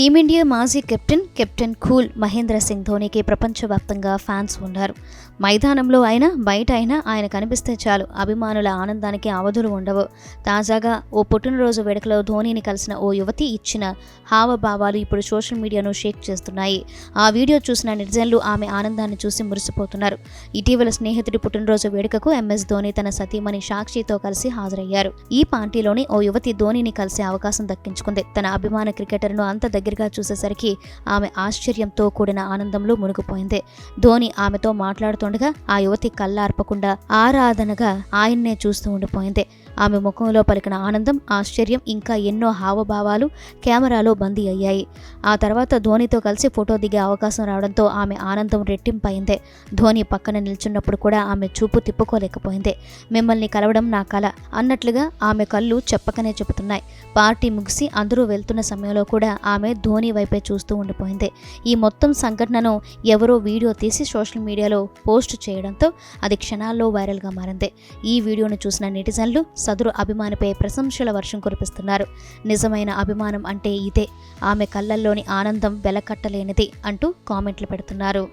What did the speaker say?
Team India మాజీ captain captain cool Mahendra Singh ధోనీకి ప్రపంచవ్యాప్తంగా fans ఉన్నారు. మైదానంలో అయినా బయట అయినా ఆయన కనిపిస్తే చాలు. అభిమానుల ఆనందానికి అవధులు ఉండవు. తాజాగా ఓ పుట్టినరోజు వేడుకలో ధోనీని కలిసిన ఓ యువతి ఇచ్చిన హావభావాలు ఇప్పుడు సోషల్ మీడియాను షేక్ చేస్తున్నాయి. ఆ వీడియో చూసిన నిర్జన్లు ఆమె ఆనందాన్ని చూసి మురిసిపోతున్నారు. ఇటీవల స్నేహితుడి పుట్టినరోజు వేడుకకు ఎంఎస్ ధోని తన సతీమణి సాక్షితో కలిసి హాజరయ్యారు. ఈ పార్టీలోని ఓ యువతి ధోనీని కలిసే అవకాశం దక్కించుకుంది. తన అభిమాన క్రికెటర్ను అంత దగ్గర దగ్గరగా చూసేసరికి ఆమె ఆశ్చర్యంతో కూడిన ఆనందంలో మునిగిపోయింది. ధోని ఆమెతో మాట్లాడుతుండగా ఆ యువతి కళ్ళార్పకుండా ఆరాధనగా ఆయన్నే చూస్తూ ఉండిపోయింది. ఆమె ముఖంలో పలికిన ఆనందం ఆశ్చర్యం ఇంకా ఎన్నో హావభావాలు కెమెరాలో బందీ అయ్యాయి. ఆ తర్వాత ధోనితో కలిసి ఫోటో దిగే అవకాశం రావడంతో ఆమె ఆనందం రెట్టింపైంది. ధోని పక్కన నిల్చున్నప్పుడు కూడా ఆమె చూపు తిప్పుకోలేకపోయింది. మిమ్మల్ని కలవడం నా కల అన్నట్లుగా ఆమె కళ్ళు చెప్పకనే చెబుతున్నాయి. పార్టీ ముగిసి అందరూ వెళ్తున్న సమయంలో కూడా ఆమె ధోని వైపే చూస్తూ ఉండిపోయింది. ఈ మొత్తం సంఘటనను ఎవరో వీడియో తీసి సోషల్ మీడియాలో పోస్ట్ చేయడంతో అది క్షణాల్లో వైరల్గా మారింది. ఈ వీడియోను చూసిన నెటిజన్లు సదురు అభిమానిపై ప్రశంసల వర్షం కురిపిస్తున్నారు. నిజమైన అభిమానం అంటే ఇదే. ఆమె కళ్ళల్లోని ఆనందం వెలకట్టలేనిది అంటూ కామెంట్లు పెడుతున్నారు.